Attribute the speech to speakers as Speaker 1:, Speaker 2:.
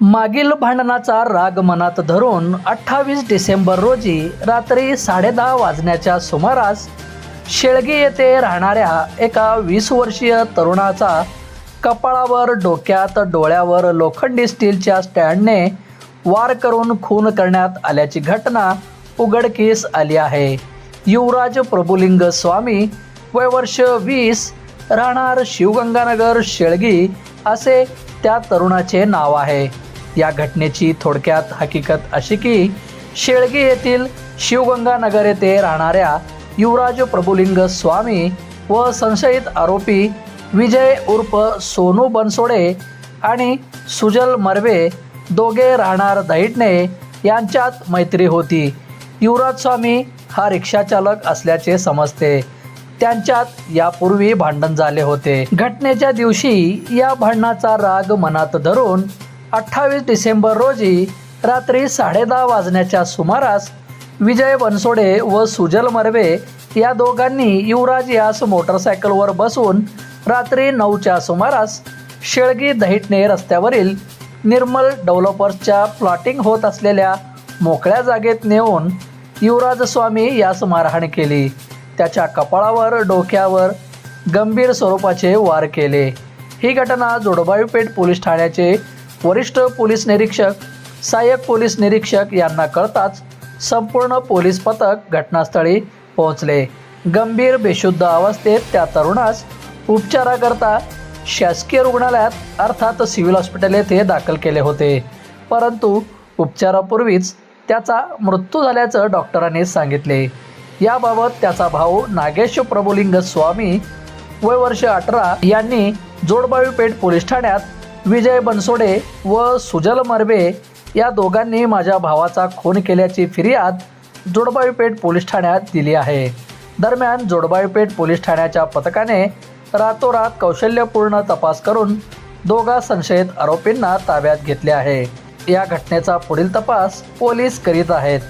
Speaker 1: मागील भांडणाचा राग मनात धरून अठ्ठावीस डिसेंबर रोजी रात्री साडेदहा वाजण्याच्या सुमारास शेळगी येथे राहणाऱ्या एका वीस वर्षीय तरुणाचा कपाळावर डोक्यात डोळ्यावर लोखंडी स्टीलच्या स्टँडने वार करून खून करण्यात आल्याची घटना उघडकीस आली आहे. युवराज प्रभुलिंग स्वामी वय वर्ष वीस राहणार शिवगंगानगर शेळगी असे त्या तरुणाचे नाव आहे. या घटनेची थोडक्यात हकीकत अशी की शेळगी येथील शिवगंगानगर येथे राहणाऱ्या युवराज प्रभुलिंग स्वामी व संशयित आरोपी विजय उर्फ सोनू बनसोडे आणि सुजल मर्वे दोघे राहणार दहिटणे यांच्यात मैत्री होती. युवराज स्वामी हा रिक्षाचालक असल्याचे समजते. त्यांच्यात यापूर्वी भांडण झाले होते. घटनेच्या दिवशी या भांडणाचा राग मनात धरून अठ्ठावीस डिसेंबर रोजी रात्री साडेदहा वाजण्याच्या सुमारास विजय बनसोडे व सुजल मर्वे या दोघांनी युवराज यास मोटरसायकलवर बसून रात्री नऊच्या सुमारास शेळगी दहिटणे रस्त्यावरील निर्मल डेव्हलपर्सच्या प्लॉटिंग होत असलेल्या मोकळ्या जागेत नेऊन युवराज स्वामी यास मारहाण केली. त्याच्या कपाळावर डोक्यावर गंभीर स्वरूपाचे वार केले. ही घटना जोडबाईपेठ पोलीस ठाण्याचे वरिष्ठ पोलीस निरीक्षक सहाय्यक पोलीस निरीक्षक यांना कळताच संपूर्ण पोलीस पथक घटनास्थळी पोहोचले. गंभीर बेशुद्ध अवस्थेत त्या तरुणास उपचाराकरता शासकीय रुग्णालयात अर्थात सिव्हिल हॉस्पिटल येथे दाखल केले होते. परंतु उपचारापूर्वीच त्याचा मृत्यू झाल्याचं डॉक्टरांनी सांगितले. याबाबत त्याचा भाऊ नागेश प्रभुलिंग स्वामी वय वर्ष अठरा यांनी जोडबावीपेठ पोलीस ठाण्यात विजय बनसोडे व सुजल मर्वे या दोघांनी माझ्या भावाचा खून केल्याची फिर्याद जोडबाईपेठ पोलीस ठाण्यात दिली आहे. दरम्यान जोडबाईपेठ पोलीस ठाण्याच्या पथकाने रातोरात कौशल्यपूर्ण तपास करून दोघा संशयित आरोपींना ताब्यात घेतले आहे. या घटनेचा पुढील तपास पोलीस करीत आहेत.